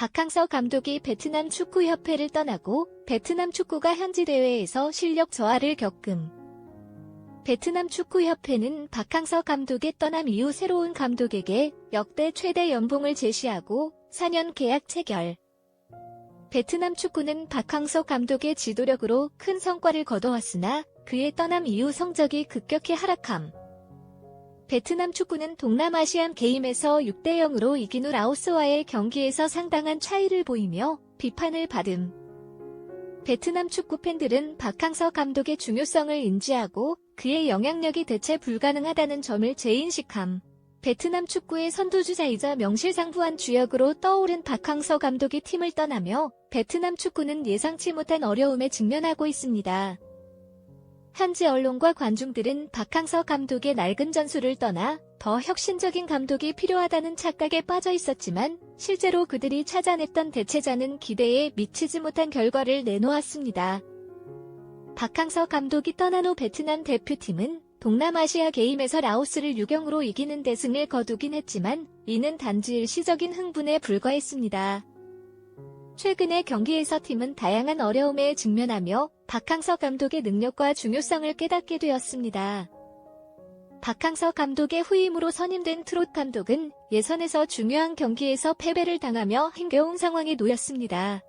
박항서 감독이 베트남 축구협회를 떠나고 베트남 축구가 현지 대회에서 실력 저하를 겪음. 베트남 축구협회는 박항서 감독의 떠남 이후 새로운 감독에게 역대 최대 연봉을 제시하고 4년 계약 체결. 베트남 축구는 박항서 감독의 지도력으로 큰 성과를 거둬왔으나 그의 떠남 이후 성적이 급격히 하락함. 베트남 축구는 동남아시안 게임에서 6대 0으로 이긴 후 라오스와의 경기에서 상당한 차이를 보이며 비판을 받음. 베트남 축구 팬들은 박항서 감독의 중요성을 인지하고 그의 영향력이 대체 불가능하다는 점을 재인식함. 베트남 축구의 선두주자이자 명실상부한 주역으로 떠오른 박항서 감독이 팀을 떠나며 베트남 축구는 예상치 못한 어려움에 직면하고 있습니다. 현지 언론과 관중들은 박항서 감독의 낡은 전술을 떠나 더 혁신적인 감독이 필요하다는 착각에 빠져 있었지만 실제로 그들이 찾아냈던 대체자는 기대에 미치지 못한 결과를 내놓았습니다. 박항서 감독이 떠난 후 베트남 대표팀은 동남아시아 게임에서 라오스를 유경으로 이기는 대승을 거두긴 했지만 이는 단지 일시적인 흥분에 불과했습니다. 최근의 경기에서 팀은 다양한 어려움에 직면하며 박항서 감독의 능력과 중요성을 깨닫게 되었습니다. 박항서 감독의 후임으로 선임된 트롯 감독은 예선에서 중요한 경기에서 패배를 당하며 힘겨운 상황에 놓였습니다.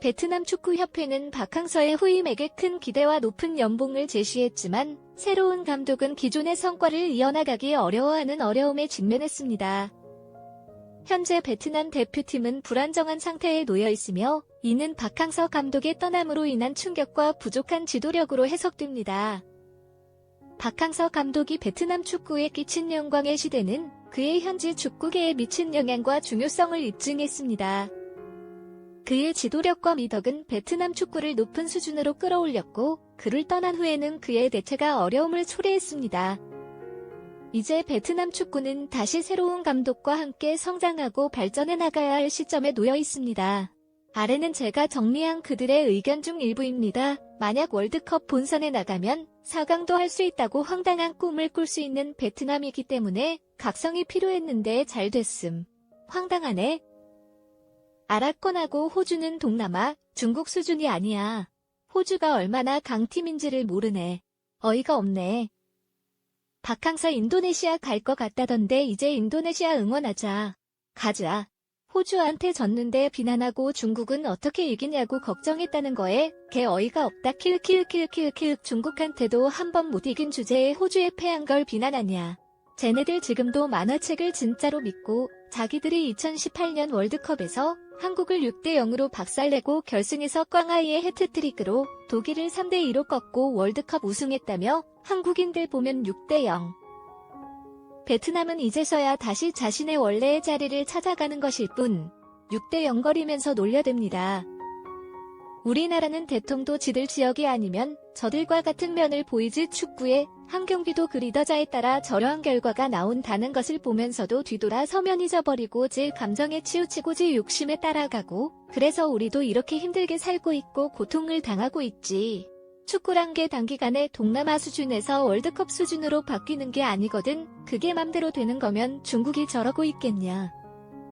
베트남 축구협회는 박항서의 후임에게 큰 기대와 높은 연봉을 제시했지만 새로운 감독은 기존의 성과를 이어나가기 어려워하는 어려움에 직면했습니다. 현재 베트남 대표팀은 불안정한 상태에 놓여 있으며 이는 박항서 감독의 떠남으로 인한 충격과 부족한 지도력으로 해석됩니다. 박항서 감독이 베트남 축구에 끼친 영광의 시대는 그의 현지 축구계에 미친 영향과 중요성을 입증했습니다. 그의 지도력과 미덕은 베트남 축구를 높은 수준으로 끌어올렸고 그를 떠난 후에는 그의 대체가 어려움을 초래했습니다. 이제 베트남 축구는 다시 새로운 감독과 함께 성장하고 발전해 나가야 할 시점에 놓여 있습니다. 아래는 제가 정리한 그들의 의견 중 일부입니다. 만약 월드컵 본선에 나가면 4강도 할 수 있다고 황당한 꿈을 꿀 수 있는 베트남이기 때문에 각성이 필요했는데 잘 됐음. 황당하네. 아랍권하고 호주는 동남아, 중국 수준이 아니야. 호주가 얼마나 강팀인지를 모르네. 어이가 없네. 박항서 인도네시아 갈 것 같다던데 이제 인도네시아 응원하자. 가자. 호주한테 졌는데 비난하고 중국은 어떻게 이기냐고 걱정했다는 거에 개 어이가 없다 킬킬킬킬킬 중국한테도 한 번 못 이긴 주제에 호주에 패한 걸 비난하냐. 쟤네들 지금도 만화책을 진짜로 믿고 자기들이 2018년 월드컵에서 한국을 6대 0으로 박살내고 결승에서 꽝아이의 해트트릭으로 독일을 3대 2로 꺾고 월드컵 우승했다며 한국인들 보면 6대 0. 베트남은 이제서야 다시 자신의 원래의 자리를 찾아가는 것일 뿐 6대 0 거리면서 놀려댑니다. 우리나라는 대통도 지들 지역이 아니면 저들과 같은 면을 보이지 축구에 한 경기도 그 리더자에 따라 저러한 결과가 나온다는 것을 보면서도 뒤돌아 서면 잊어버리고 제 감정에 치우치고 제 욕심에 따라가고 그래서 우리도 이렇게 힘들게 살고 있고 고통을 당하고 있지. 축구란 게 단기간에 동남아 수준에서 월드컵 수준으로 바뀌는 게 아니거든. 그게 맘대로 되는 거면 중국이 저러고 있겠냐.